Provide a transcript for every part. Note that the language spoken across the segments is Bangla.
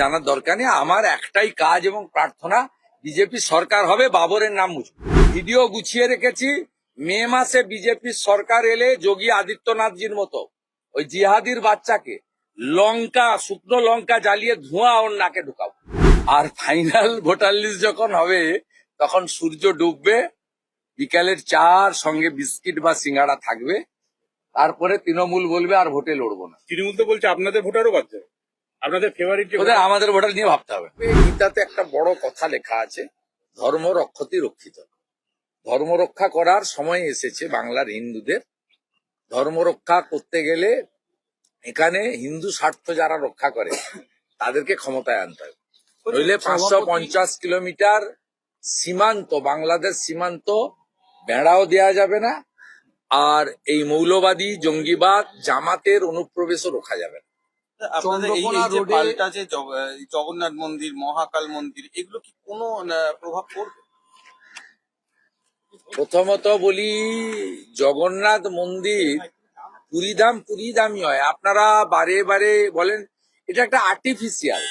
জানার দরকার নেই। আমার একটাই কাজ এবং প্রার্থনা, বিজেপি সরকার হবে, বাবরের নাম ভিডিও গুছিয়ে রেখেছি, মে মাসে বিজেপির সরকার এলে যোগী আদিত্যনাথজির মতো, ওই জিহাদির বাচ্চাকে লঙ্কা, শুকনো লঙ্কা জ্বালিয়ে ধোঁয়া ওর নাকে ঢুকাবো। আর ফাইনাল ভোটার লিস্ট যখন হবে, তখন সূর্য ডুববে, বিকালের চার সঙ্গে বিস্কিট বা সিঙ্গাড়া থাকবে, তারপরে তৃণমূল বলবে আর ভোটে লড়বো না। তৃণমূল তো বলছে আপনাদের ভোটারও বাদ যাবে আপনাদের ফেভারিট ওদের আমাদের ভোটার নিয়ে ভাবতে হবে। গীতাতে একটা বড় কথা লেখা আছে ধর্ম রক্ষতি রক্ষিত। ধর্ম রক্ষা করার সময় এসেছে বাংলার হিন্দুদের। ধর্ম রক্ষা করতে গেলে এখানে হিন্দু স্বার্থ যারা রক্ষা করে তাদেরকে ক্ষমতায় আনতে হবে। নইলে পাঁচশো পঞ্চাশ কিলোমিটার সীমান্ত বাংলাদেশ সীমান্ত বেড়াও দেওয়া যাবে না। আর এই মৌলবাদী জঙ্গিবাদ জামাতের অনুপ্রবেশও রোখা যাবে না। চন্দ্রকোনা রোডে- পাল্টা যে জগন্নাথ মন্দির মহাকাল মন্দির এগুলো কি কোনো প্রভাব পড়বে? প্রথমত বলি জগন্নাথ মন্দির পুরীধাম পুরীধামই হয়। আপনারা বারে বারে বলেন এটা একটা আর্টিফিশিয়াল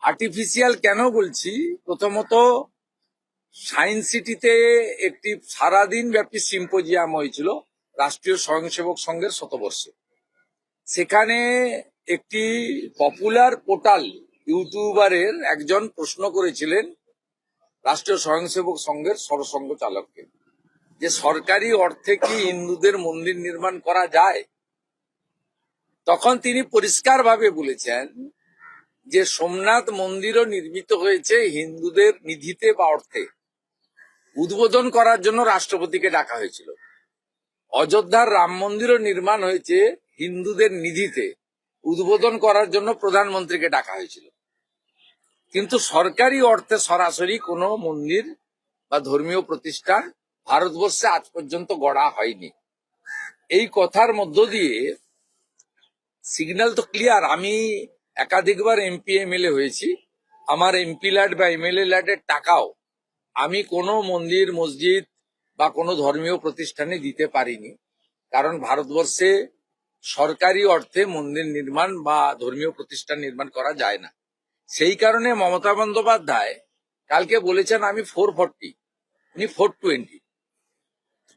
আর্টিফিশিয়াল কেন বলছি? প্রথমত সায়েন্স সিটিতে একটি সারাদিন ব্যাপী সিম্পোজিয়াম হয়েছিল রাষ্ট্রীয় স্বয়ংসেবক সংঘের শতবর্ষে। সেখানে একটি পপুলার পোর্টাল ইউটিউবারের একজন প্রশ্ন করেছিলেন রাষ্ট্রীয় স্বয়ংসেবক সংঘের সরসংঘ চালককে, যে সরকারি অর্থে কি হিন্দুদের মন্দির নির্মাণ করা যায়? তখন তিনি পরিষ্কারভাবে বলেছেন যে সোমনাথ মন্দিরও নির্মিত হয়েছে হিন্দুদের নিধিতে বা অর্থে। উদ্বোধন করার জন্য রাষ্ট্রপতিকে ডাকা হয়েছিল। অযোধ্যার রাম মন্দিরও নির্মাণ হয়েছে হিন্দুদের নিধিতে। উদ্বোধন করার জন্য প্রধানমন্ত্রীকে ডাকা হয়েছিল। কিন্তু সরকারি অর্থে সরাসরি কোনো মন্দির বা ধর্মীয় প্রতিষ্ঠান ভারতবর্ষে আজ পর্যন্ত গড়া হয়নি। এই কথার মধ্য দিয়ে সিগন্যাল তো ক্লিয়ার, আমি একাধিকবার এমপি এমএলএ হয়েছি। আমার এমপি ল্যাড বা এমএলএ ল্যাডের টাকাও আমি কোনো মন্দির, মসজিদ বা কোনো ধর্মীয় প্রতিষ্ঠানে দিতে পারিনি। কারণ ভারতবর্ষে সরকারি অর্থে মন্দির নির্মাণ বা ধর্মীয় প্রতিষ্ঠান নির্মাণ করা যায় না। সেই কারণে মমতা বন্দ্যোপাধ্যায় কালকে বলেছেন, আমি ফোর ফর্টি উনি ফোর টোয়েন্টি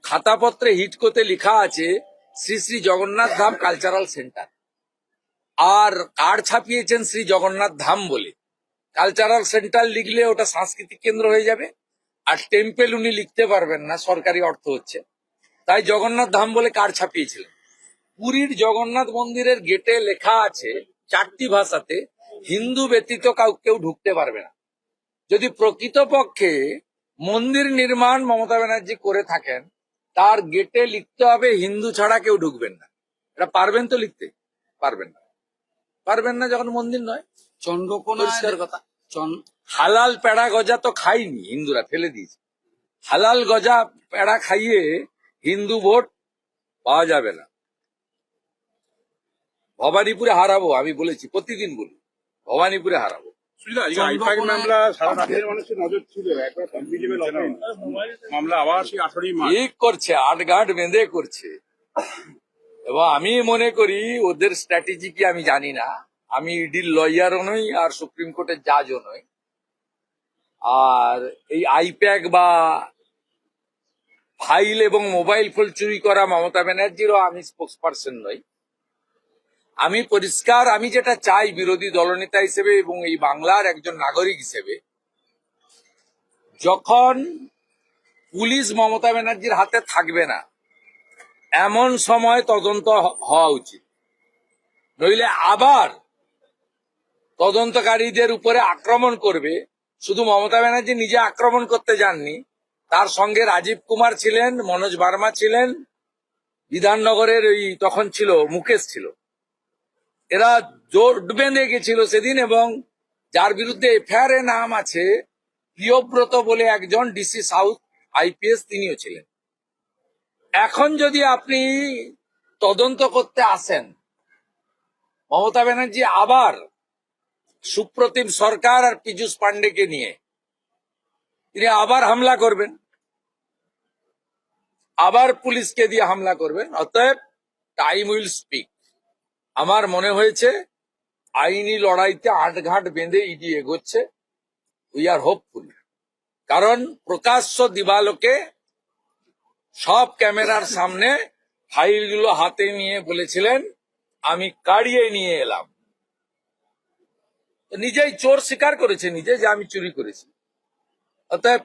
খাতাপত্রে হিট করতে লেখা আছে, শ্রী শ্রী জগন্নাথ ধাম কালচারাল সেন্টার আর কার্ড ছাপিয়েছেন শ্রী জগন্নাথ ধাম বলে। কালচারাল সেন্টার লিখলে ওটা সাংস্কৃতিক কেন্দ্র হয়ে যাবে, আর টেম্পেল উনি লিখতে পারবেন না, সরকারি অর্থ হচ্ছে। তাই জগন্নাথ ধাম বলে কার্ড ছাপিয়েছিলেন। পুরীর জগন্নাথ মন্দিরের গেটে লেখা আছে চারটি ভাষাতে হিন্দু ব্যতীত কাউ কেউ ঢুকতে পারবে না। যদি প্রকৃতপক্ষে মন্দির নির্মাণ মমতা ব্যানার্জি করে থাকেন তার গেটে লিখতে হবে হিন্দু ছাড়া কেউ ঢুকবেন না। এটা পারবেন তো লিখতে? পারবেন না। পারবেন না যখন মন্দির নয়? চন্দ্রকোনা পরিষ্কার কথা। হালাল পেড়া গজা তো খাইনি হিন্দুরা ফেলে দিয়েছে। হালাল গজা পেড়া খাইয়ে হিন্দু ভোট পাওয়া যাবে না। ভবানীপুরে হারাবো আমি বলেছি প্রতিদিন বলি ভবানীপুরে হারাবো। করছে আট গাঁট বেঁধে করছে। এবং আমি মনে করি ওদের স্ট্র্যাটেজি কি আমি জানি না। আমি ইডির লয়ারও নই আর সুপ্রিম কোর্টের জাজও নই। আর এই আইপ্যাক বা ফাইল এবং মোবাইল ফোন চুরি করা মমতা ব্যানার্জিরও আমি স্পোক্স পার্সন নই। আমি পরিষ্কার, আমি যেটা চাই বিরোধী দলনেতা হিসেবে এবং এই বাংলার একজন নাগরিক হিসেবে, যখন পুলিশ মমতা ব্যানার্জির হাতে থাকবে না, এমন সময় তদন্ত হওয়া উচিত। নইলে আবার তদন্তকারীদের উপরে আক্রমণ করবে। শুধু মমতা ব্যানার্জি নিজে আক্রমণ করতে যাননি, তার সঙ্গে রাজীব কুমার ছিলেন, মনোজ বার্মা ছিলেন, বিধাননগরের ওই তখন ছিল, মুকেশ ছিল। এরা জোট বেঁধে গেছিল সেদিন এবং যার বিরুদ্ধে এফআইআর নাম আছে প্রিয়ব্রত বলে একজন ডিসি সাউথ আইপিএস তিনিও ছিলেন। এখন যদি আপনি তদন্ত করতে আসেন, মমতা ব্যানার্জি আবার সুপ্রতিম সরকার আর পীযুষ পান্ডেকে নিয়ে তিনি আবার হামলা করবেন, আবার পুলিশকে দিয়ে হামলা করবেন, অতএব টাইম উইল স্পিক আমার মনে হয়েছে, আইনি লড়াইতে আটঘাট বেঁধে ইডি এগোচ্ছে। উই আর হোপফুল কারণ প্রকাশ্য দিবালোকে সব ক্যামেরার সামনে ফাইলগুলো হাতে নিয়ে বলেছিলেন, আমি কাড়িয়ে নিয়ে এলাম। নিজেই চোর স্বীকার করেছে নিজে যে আমি চুরি করেছি। অতএব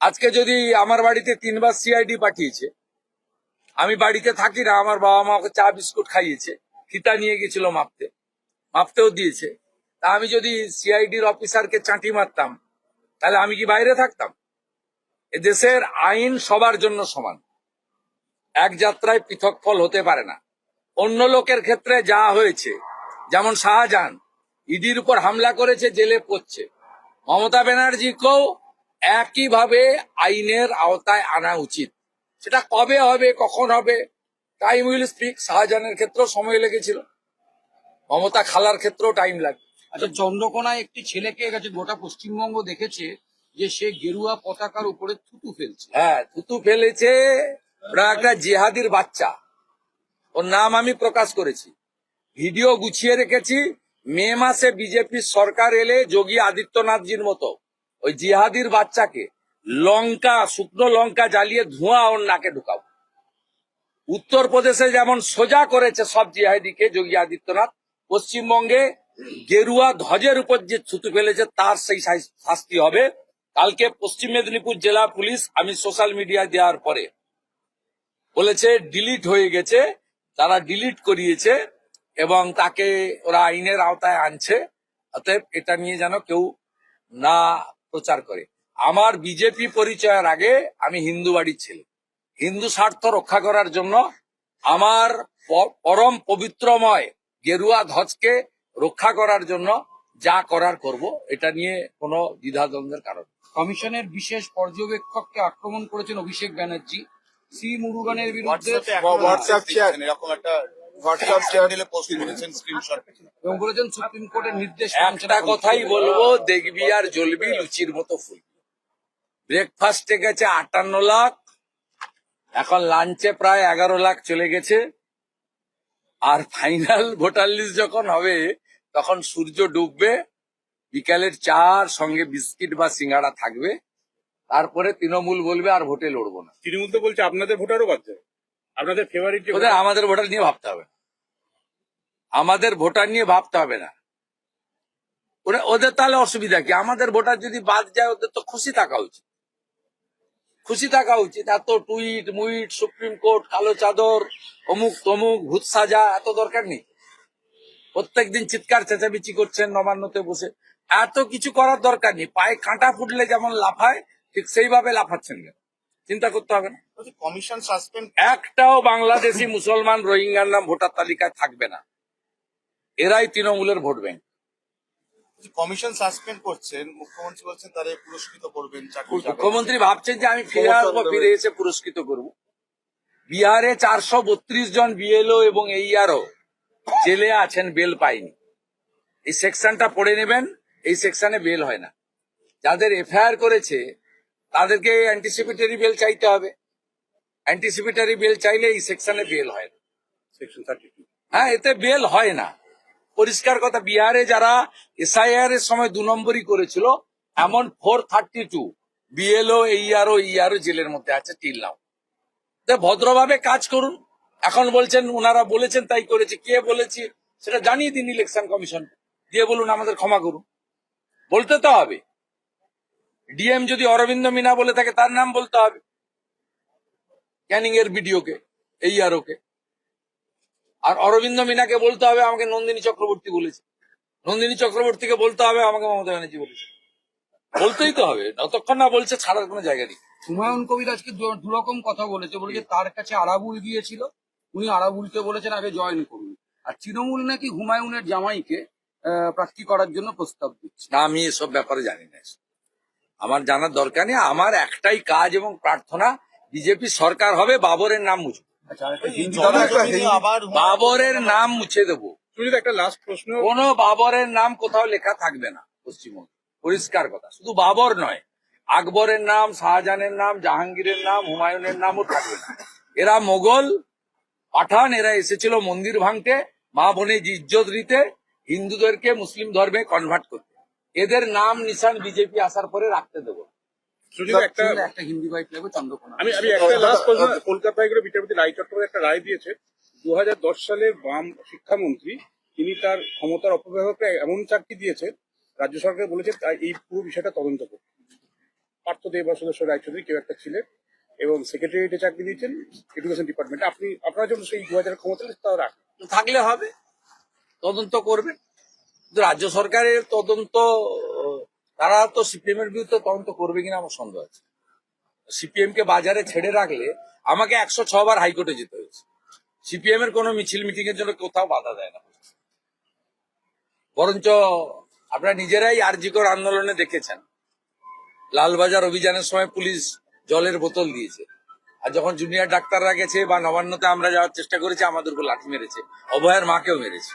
আজকে যদি আমার বাড়িতে তিনবার সিআইডি পাঠিয়েছে, আমি বাড়িতে থাকি না, আমার বাবা মা ওকে চা বিস্কুট খাইয়েছে ফিতা নিয়ে গেছিল মাপতে। মাপতেও দিয়েছে। তা আমি যদি সিআইডির অফিসারকে চাঁটি মারতাম, তাহলে আমি কি বাইরে থাকতাম? এ দেশের আইন সবার জন্য সমান। এক যাত্রায় পৃথক ফল হতে পারে না। অন্য লোকের ক্ষেত্রে যা হয়েছে, যেমন শাহজাহান, ইডির উপর হামলা করেছে, জেলে পড়ছে। মমতা ব্যানার্জিকেও একইভাবে আইনের আওতায় আনা উচিত। সেটা কবে হবে, কখন হবে টাইম উইল স্পিক শাহজাহানের ক্ষেত্রেও সময় লেগেছিল। মমতা খালার ক্ষেত্রেও টাইম লাগে আচ্ছা চন্দ্রকোনায় একটি ছেলেকে গেছে গোটা পশ্চিমবঙ্গ দেখেছে যে সে গেরুয়া পতাকার উপরে থুতু ফেলছে। হ্যাঁ থুতু ফেলেছে। ওরা একটা জেহাদির বাচ্চা। ওর নাম আমি প্রকাশ করেছি। ভিডিও গুছিয়ে রেখেছি। মে মাসে বিজেপির সরকার এলে যোগী আদিত্যনাথজির মতো ওই জিহাদির বাচ্চাকে লঙ্কা শুকনো লঙ্কা জ্বালিয়ে ধোঁয়া ওর নাকে ঢুকাবো। উত্তরপ্রদেশে যেমন সোজা করেছে সব জিহাদিকে, যোগী আদিত্যনাথ, পশ্চিমবঙ্গে গেরুয়া ধ্বজের উপর যে ছুতু ফেলেছে, তার সেই শাস- শাস্তি হবে। কালকে পশ্চিম মেদিনীপুর জেলা পুলিশ আমি সোশ্যাল মিডিয়া দেওয়ার পরে বলেছে, ডিলিট হয়ে গেছে, তারা ডিলিট করিয়েছে এবং তাকে ওরা আইনের আওতায় আনছে, অতএব এটা নিয়ে যেন কেউ না প্রচার করে। আমার বিজেপি পরিচয়ের আগে আমি হিন্দু বাড়ির ছেলে। হিন্দু স্বার্থ রক্ষা করার জন্য আমার পরম পবিত্রময় গেরুয়া ধ্বজকে রক্ষা করার জন্য যা করার করব এটা নিয়ে কোনো দ্বিধাদ্বন্দ্বের কারণ কমিশনের বিশেষ পর্যবেক্ষককে আক্রমণ করেছেন অভিষেক ব্যানার্জি। সি মুরুগানের বিরুদ্ধে হোয়াটসঅ্যাপ চ্যাট এরকম একটা হোয়াটসঅ্যাপ চ্যানেলে পোস্ট করেছেন স্ক্রিনশট এবং বলেছেন সুপ্রিম কোর্টের নির্দেশ একটা কথাই বলব দেখবি আর জ্বলবি লুচির মতো ফুল। ব্রেকফাস্টে গেছে আটান্ন লাখ এখন লাঞ্চে প্রায় এগারো লাখ চলে গেছে। আর ফাইনাল ভোটার লিস্ট যখন হবে তখন সূর্য ডুববে বিকালের চার সঙ্গে বিস্কিট বা সিঙ্গাড়া থাকবে। তারপরে তৃণমূল বলবে আর ভোটে লড়বো না। তৃণমূল তো বলছে আপনাদের ভোটারও বাদ যাবে আপনাদের ফেভারিট ওদের আমাদের ভোটার নিয়ে ভাবতে হবে। আমাদের ভোটার নিয়ে ভাবতে হবে না। ওরা- ওদের তাহলে অসুবিধা কি? আমাদের ভোটার যদি বাদ যায় ওদের তো খুশি থাকা উচিত। খুশি থাকা উচিত। এত টুইট মুইট সুপ্রিম কোর্ট কালো চাদর অমুক তমুক ভূত সাজা এত দরকার নেই। প্রত্যেকদিন চিৎকার চেঁচামেচি করছেন নবান্নতে বসে। এত কিছু করার দরকার নেই। পায়ে কাঁটা ফুটলে যেমন লাফায় ঠিক সেইভাবে লাফাচ্ছেন কেন? চিন্তা করতে হবে না। কমিশন সাসপেন্ড একটাও বাংলাদেশি মুসলমান রোহিঙ্গার নাম ভোটার তালিকায় থাকবে না। এরাই তৃণমূলের ভোট ব্যাংক। কমিশন সাসপেন্ড করছেন মুখ্যমন্ত্রী বলছেন তাদের পুরস্কৃত করবেন মুখ্যমন্ত্রী ভাবছেন যে আমি ফিরে আসব ফিরে এসে পুরস্কৃত করব। বিহারে চারশো বত্রিশ জন বিএলও এবং এইআরও জেলে আছেন বেল পায়নি। এই সেকশনটা পড়ে নেবেন এই সেকশনে বেল হয় না। যাদের এফআইআর করেছে তাদেরকে অ্যান্টিসিপেটরি বেল চাইতে হবে। অ্যান্টিসিপেটরি বেল চাইলে এই সেকশনে বেল হয় না। সেকশন থার্টি হ্যাঁ এতে বেল হয় না। পরিষ্কার কথা, বিহারে যারা এসআইআর এর সময় দু নম্বরই করেছিল, এমন four thirty two BLO AERO ERO জেলের মধ্যে আছে, টিল নাও। ভদ্রভাবে কাজ করুন। এখন বলছেন ওনারা বলেছেন, তাই করেছে। কে বলেছে, সেটা জানিয়ে দিন ইলেকশন কমিশন দিয়ে বলুন, আমাদের ক্ষমা করুন। বলতে তো হবে। ডিএম যদি অরবিন্দ মিনা বলে থাকে, তার নাম বলতে হবে। ক্যানিং এর ভিডিওকে এইআরও কে। আর অরবিন্দ মিনাকে বলতে হবে আমাকে নন্দিনী চক্রবর্তী বলেছে। নন্দিনী চক্রবর্তীকে বলতে হবে আমাকে মমতা ব্যানার্জি বলেছে। বলতেই তো হবে যতক্ষণ না বলছে ছাড়ার কোনো জায়গা নেই। হুমায়ুন কবির আজকে দুরকম কথা বলেছে বলেছে তার কাছে আরাবুল গিয়েছিল উনি আরাবুলকে বলেছেন আগে জয়েন করুন। আর তৃণমূল নাকি হুমায়ুনের জামাইকে আহ, প্রার্থী করার জন্য প্রস্তাব দিচ্ছে। না আমি এসব ব্যাপারে জানি না আমার জানার দরকার নেই আমার একটাই কাজ এবং প্রার্থনা বিজেপি সরকার হবে বাবরের নাম মুছবো। আচ্ছা বাবরের নাম মুছে দেবো। একটা লাস্ট প্রশ্ন কোনো বাবরের নাম কোথাও লেখা থাকবে না পশ্চিমবঙ্গে। পরিষ্কার কথা শুধু বাবর নয়। আকবরের নাম শাহজাহানের নাম জাহাঙ্গীরের নাম হুমায়ুনের নামও থাকবে না। এরা মোগল পাঠান এরা এসেছিল মন্দির ভাঙতে মা বোনে ইজ্জত দিতে হিন্দুদেরকে মুসলিম ধর্মে কনভার্ট করতে। এদের নাম নিশান বিজেপি আসার পরে রাখতে দেবো। একটা হিন্দি চন্দ্রকোনা। আমি আমি একটা লাস্ট প্রশ্ন কলকাতায় করে বিচারপতি রায় চট্টোপাধ্যায় একটা রায় দিয়েছে। দুহাজার দশ সালে বাম শিক্ষামন্ত্রী তিনি তার ক্ষমতার অপব্যবহারকে এমন চাকরি দিয়েছে রাজ্য সরকার বলেছে তাই এই পুরো বিষয়টা তদন্ত করতে। পার্থ দেব বা সুদর্শন রায়চৌধুরী কেউ একটা ছিলেন এবং সেক্রেটারিয়েটে চাকরি দিয়েছেন এডুকেশন ডিপার্টমেন্টে আপনি আপনার জন্য সেই দু হাজার ক্ষমতা তাও রাখ থাকলে হবে। তদন্ত করবেন কিন্তু রাজ্য সরকারের তদন্ত তারা তো সিপিএম এর বিরুদ্ধে তদন্ত করবে কিনা আমার সন্দেহ আছে। সিপিএম কে বাজারে ছেড়ে রাখলে আমাকে একশো বার হাইকোর্টে যেতে হয়েছে। সিপিএম এর কোনো মিছিল মিটিং এর জন্য কোথাও বাধা দেয় না। বরঞ্চ আপনারা নিজেরাই আরজিকর আন্দোলনে দেখেছেন। লালবাজার অভিযানের সময় পুলিশ জলের বোতল দিয়েছে। আর যখন জুনিয়র ডাক্তাররা গেছে বা নবান্নতে আমরা যাওয়ার চেষ্টা করেছি, আমাদেরকে লাঠি মেরেছে। অভয়ের মাকেও মেরেছে।